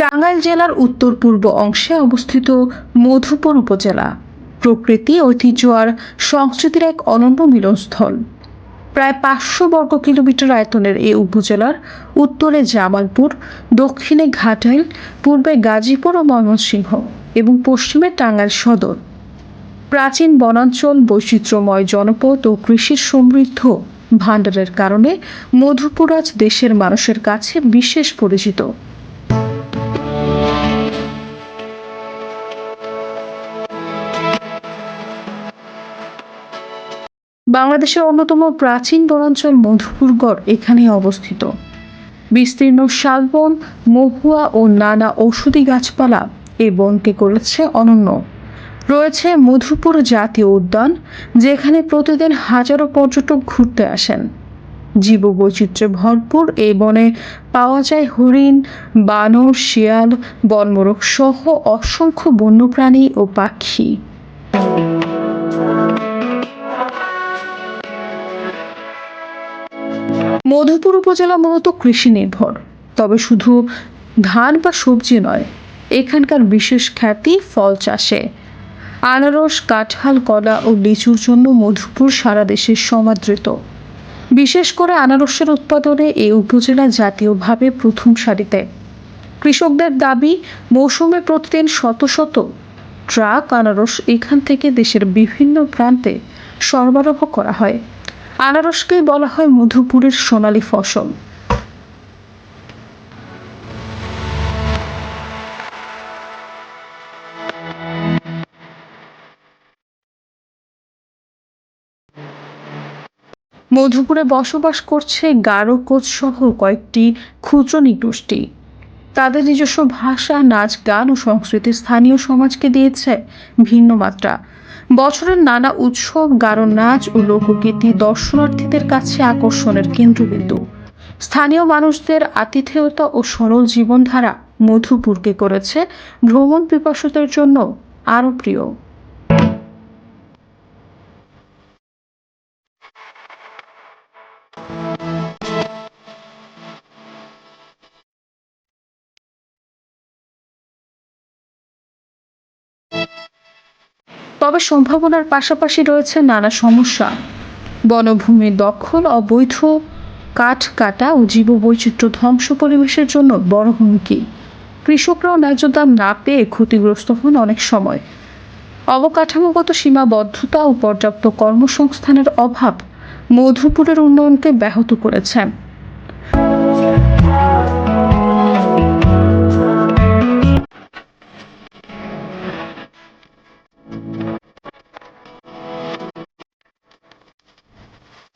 টাঙ্গাইল জেলার উত্তর পূর্ব অংশে অবস্থিত মধুপুর উপজেলা। প্রকৃতি, ঐতিহ্য আর সংস্কৃতির এক অনন্য মিলনস্থল। প্রায় পাঁচশো বর্গ কিলোমিটার আয়তনের এই উপজেলার উত্তরে জামালপুর, দক্ষিণে ঘাটাইল, পূর্বে গাজীপুর ও ময়মনসিংহ এবং পশ্চিমে টাঙ্গাইল সদর। প্রাচীন বনাঞ্চল বৈচিত্র্যময় জনপদ ও কৃষির সমৃদ্ধ ভাণ্ডারের কারণে মধুপুর আজ দেশের মানুষের কাছে বিশেষ পরিচিত। বাংলাদেশের অন্যতম প্রাচীন বনাঞ্চল মধুপুরগড় এখানে অবস্থিত। বিস্তীর্ণ শালবন, মহুয়া ও নানা ঔষধি গাছপালা এই বনকে করেছে অনন্য। রয়েছে মধুপুর জাতীয় উদ্যান, যেখানে প্রতিদিন হাজারো পর্যটক ঘুরতে আসেন। জীববৈচিত্র্যে ভরপুর এই বনে পাওয়া যায় হরিণ, বানর, শিয়াল, বনমোরগ সহ অসংখ্য বন্যপ্রাণী ও পাখি। মধুপুর উপজেলা মূলত কৃষি নির্ভর। তবে শুধু ধান বা সবজি নয়, এখানকার বিশেষ খ্যাতি ফল চাষে। আনারস, কাঁঠাল, কলা ও লিচুর জন্য মধুপুর সারা দেশে সমাদৃত। বিশেষ করে আনারসের উৎপাদনে এই উপজেলা জাতীয়ভাবে প্রথম সারিতে। কৃষকদের দাবি, মৌসুমে প্রতিদিন শত শত ট্রাক, আনারস এখান থেকে দেশের বিভিন্ন প্রান্তে সরবরাহ করা হয়। আনারসকেই বলা হয় মধুপুরের সোনালী ফসল। মধুপুরে বসবাস করছে গারো কোচ সহ কয়েকটি ক্ষুদ্র নৃগোষ্ঠী তাদের নিজস্ব ভাষা, নাচ, গান ও সংস্কৃতি স্থানীয় সমাজকে দিয়েছে ভিন্ন মাত্রা। বছরের নানা উৎসব গারো নাচ ও লোকগীতি দর্শনার্থীদের কাছে আকর্ষণের কেন্দ্রবিন্দু। স্থানীয় মানুষদের আতিথেয়তা ও সরল জীবনধারা মধুপুরকে করেছে ভ্রমণ পিপাসুদের জন্য আরও প্রিয়। তবে সম্ভাবনার পাশাপাশি রয়েছে নানা সমস্যা। বনভূমি দখল, অবৈধ কাঠ কাটা ও জীববৈচিত্র্য ধ্বংস পরিবেশের জন্য বড় হুমকি। কৃষকরাও ন্যায্য দাম না পেয়ে ক্ষতিগ্রস্ত হন অনেক সময়। অবকাঠামোগত সীমাবদ্ধতা ও পর্যাপ্ত কর্মসংস্থানের অভাব মধুপুরের উন্নয়নকে ব্যাহত করেছে।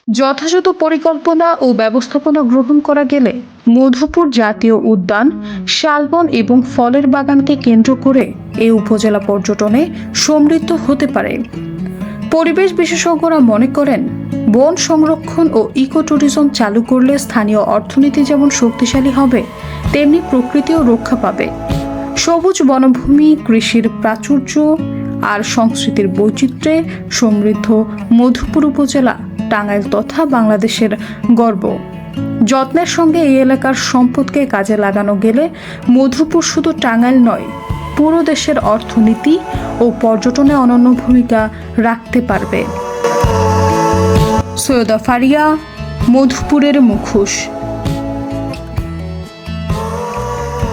যথাযথ পরিকল্পনা ও ব্যবস্থাপনা গ্রহণ করা গেলে মধুপুর জাতীয় উদ্যান, শালবন এবং ফলের বাগানকে কেন্দ্র করে এই উপজেলা পর্যটনে সমৃদ্ধ হতে পারে। পরিবেশ বিশেষজ্ঞরা মনে করেন, বন সংরক্ষণ ও ইকো ট্যুরিজম চালু করলে স্থানীয় অর্থনীতি যেমন শক্তিশালী হবে, তেমনি প্রকৃতিও রক্ষা পাবে। সবুজ বনভূমি, কৃষির প্রাচুর্য আর সংস্কৃতির বৈচিত্র্যে সমৃদ্ধ মধুপুর উপজেলা টাঙ্গাইল তথা বাংলাদেশের গর্ব। যত্নের সঙ্গে এই এলাকার সম্পদকে কাজে লাগানো গেলে মধুপুর শুধু টাঙ্গাইল নয়, পুরো দেশের অর্থনীতি ও পর্যটনে অনন্য ভূমিকা রাখতে পারবে। সৈয়দা ফারিয়া, মধুপুরের মুখোশ।